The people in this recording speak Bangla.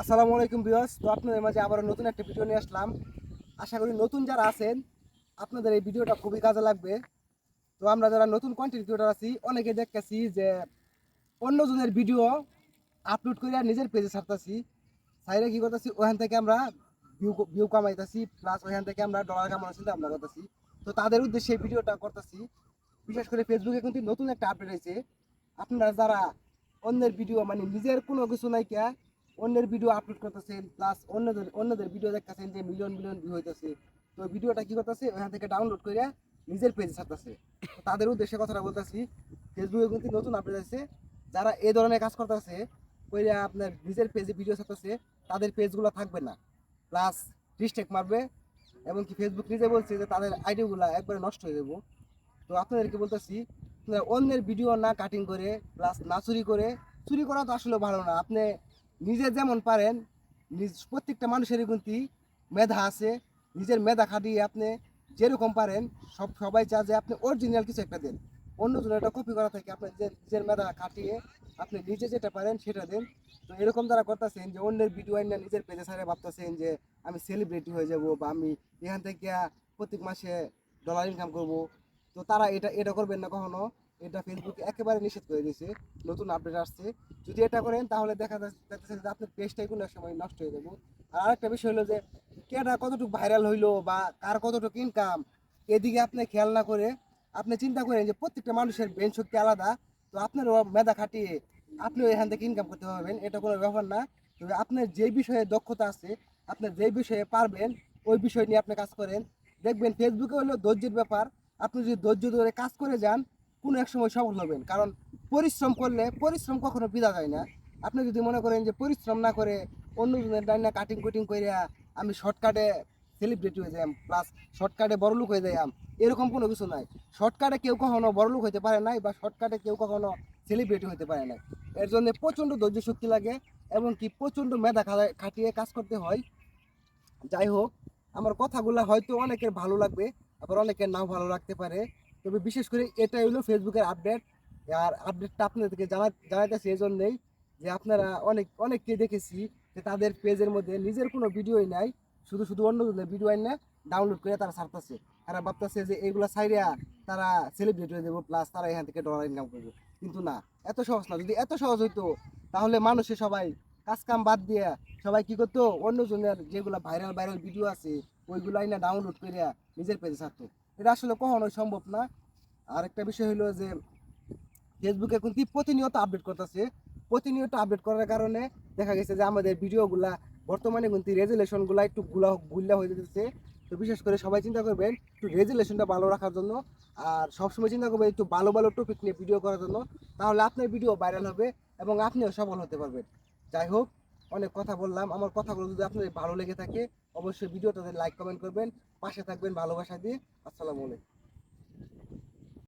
আসসালামু আলাইকুম বিয়স তো আপনাদের মাঝে আবার নতুন একটা ভিডিও নিয়ে আসলাম। আশা করি নতুন যারা আছেন, আপনাদের এই ভিডিওটা খুবই কাজে লাগবে। তো আমরা যারা নতুন কন্টেন্ট ক্রিয়েটার আছি, অনেকে দেখতেছি যে অন্যজনের ভিডিও আপলোড করে নিজের পেজে ছাড়তেছি। সাইডে কি করতেছি? ওখান থেকে আমরা ভিউ ভিউ কামাইতেছি প্লাস ওখান থেকে আমরা ডলার কামানোর চিন্তা ভাবনা করতেছি। তো তাদের উদ্দেশ্যে এই ভিডিওটা করতেছি। বিশেষ করে ফেসবুকে কিন্তু নতুন একটা আপডেট হয়েছে আপনারা যারা অন্যের ভিডিও মানে নিজের কোনো কিছু নাই কে অন্যের ভিডিও আপলোড করতেছেন প্লাস অন্যদের অন্যদের ভিডিও দেখতেছেন যে মিলিয়ন মিলিয়ন ভিউ হইতেছে। তো ভিডিওটা কি করতেছে? ওখান থেকে ডাউনলোড করে নিজের পেজে ছাড়তেছে। তাদের উদ্দেশ্যে কথাটা বলতেছি ফেসবুকে কিন্তু নতুন আপডেট আছে যারা এই ধরনের কাজ করতেছে, কইরা আপনার নিজের পেজে ভিডিও ছাড়তেছে, তাদের পেজগুলো থাকবে না। প্লাস রিস্টেক মারবে এবং কি ফেসবুক নিজে বলছে যে তাদের আইডিগুলো একবারে নষ্ট হয়ে যাব। তো আপনাদেরকে বলতেছি অন্যের ভিডিও না কাটিং করে প্লাস না চুরি করে, চুরি করা তো আসলে ভালো না। আপনি নিজে যেমন পারেন, নিজ প্রত্যেকটা মানুষেরই কিন্তু মেধা আছে। নিজের মেধা খাটিয়ে আপনি যেরকম পারেন, সব সবাই চায় যে আপনি অরিজিনাল কিছু একটা দেন। অন্যজনের একটা কপি করা থাকে আপনি নিজের মেধা খাটিয়ে আপনি নিজে যেটা পারেন সেটা দেন। তো এরকম যারা করতেছেন যে অন্যের ভিডিও আইনা নিজের পেজে সারে ভাবতেছেন যে আমি সেলিব্রিটি হয়ে যাব বা আমি এখান থেকে প্রত্যেক মাসে ডলার ইনকাম করব, তো তারা এটা এটা করবেন না কখনো। এটা ফেসবুকে একেবারে নিষেধ করে দিয়েছে, নতুন আপডেট আসছে। যদি এটা করেন, তাহলে দেখা যাচ্ছে যে আপনার পেজটাই কোনো এক সময় নষ্ট হয়ে যাব। আর আরেকটা বিষয় হলো যে কেটা কতটুকু ভাইরাল হইল বা কার কতটুকু ইনকাম এদিকে আপনি খেয়াল না করে আপনি চিন্তা করেন যে প্রত্যেকটা মানুষের ব্রেন শক্তি আলাদা, তো আপনারও মেধা খাটিয়ে আপনিও এখান থেকে ইনকাম করতে পারবেন। এটা কোনো ব্যাপার না। তবে আপনার যে বিষয়ে দক্ষতা আছে, আপনার যে বিষয়ে পারবেন, ওই বিষয় নিয়ে আপনি কাজ করেন। দেখবেন ফেসবুকে হলো ধৈর্যের ব্যাপার। আপনি যদি ধৈর্য ধরে কাজ করে যান কোনো এক সময় সফল হবেন। কারণ পরিশ্রম করলে, পরিশ্রম কখনো বিদা যায় না। আপনি যদি মনে করেন যে পরিশ্রম না করে অন্যজনের ডাইনা কাটিং কুটিং করে আমি শর্টকাটে সেলিব্রিটি হয়ে যাই প্লাস শর্টকাটে বড়লোক হয়ে যাই এরকম কোনো কিছু নাই। শর্টকাটে কেউ কখনো বড়লোক হতে পারে নাই বা শর্টকাটে কেউ কখনো সেলিব্রিটি হতে পারে নাই। এর জন্য প্রচণ্ড ধৈর্য শক্তি লাগে এবং কি প্রচণ্ড মেধা খাটিয়ে কাজ করতে হয়। যাই হোক, আমার কথাগুলো হয়তো অনেকের ভালো লাগবে, আবার অনেকের নাও ভালো লাগতে পারে। তবে বিশেষ করে এটাই হলো ফেসবুকের আপডেট আর আপডেটটা আপনাদেরকে জানা জানাইতেছি এই জন্যেই যে আপনারা অনেক অনেককে দেখেছি যে তাদের পেজের মধ্যে নিজের কোনো ভিডিওই নাই, শুধু শুধু অন্যজনের ভিডিও আইন না ডাউনলোড করে তারা ছাড়তেছে। তারা ভাবতেছে যে এইগুলো সাইরিয়া তারা সেলিব্রেট হয়ে যাব প্লাস তারা এখান থেকে ডলার ইনকাম করবে। কিন্তু না, এত সহজ না। যদি এত সহজ হইতো, তাহলে মানুষে সবাই কাজ কাম বাদ দিয়ে সবাই কি করতো? অন্যজনের যেগুলো ভাইরাল ভাইরাল ভিডিও আছে ওইগুলো না ডাউনলোড করে নিজের পেজে ছাড়তো। এটা আসলে কখনোই সম্ভব না। আর একটা বিষয় হলো যে ফেসবুকে কিন্তু প্রতিনিয়ত আপডেট করতেছে? প্রতিনিয়ত আপডেট করার কারণে দেখা গেছে যে আমাদের ভিডিওগুলা বর্তমানে কিন্তু রেজুলেশনগুলো একটু গুলা গুল্লা হয়ে যেতেছে। তো বিশেষ করে সবাই চিন্তা করবেন, একটু রেজুলেশনটা ভালো রাখার জন্য আর সবসময় চিন্তা করবেন একটু ভালো ভালো টপিক নিয়ে ভিডিও করার জন্য। তাহলে আপনার ভিডিও ভাইরাল হবে এবং আপনিও সফল হতে পারবেন। যাই হোক, অনেক কথা বললাম। আমার কথাগুলো যদি আপনাদের ভালো লেগে থাকে অবশ্যই ভিডিওটাতে লাইক কমেন্ট করবেন। পাশে থাকবেন ভালোবাসা দিয়ে। আসসালামু আলাইকুম।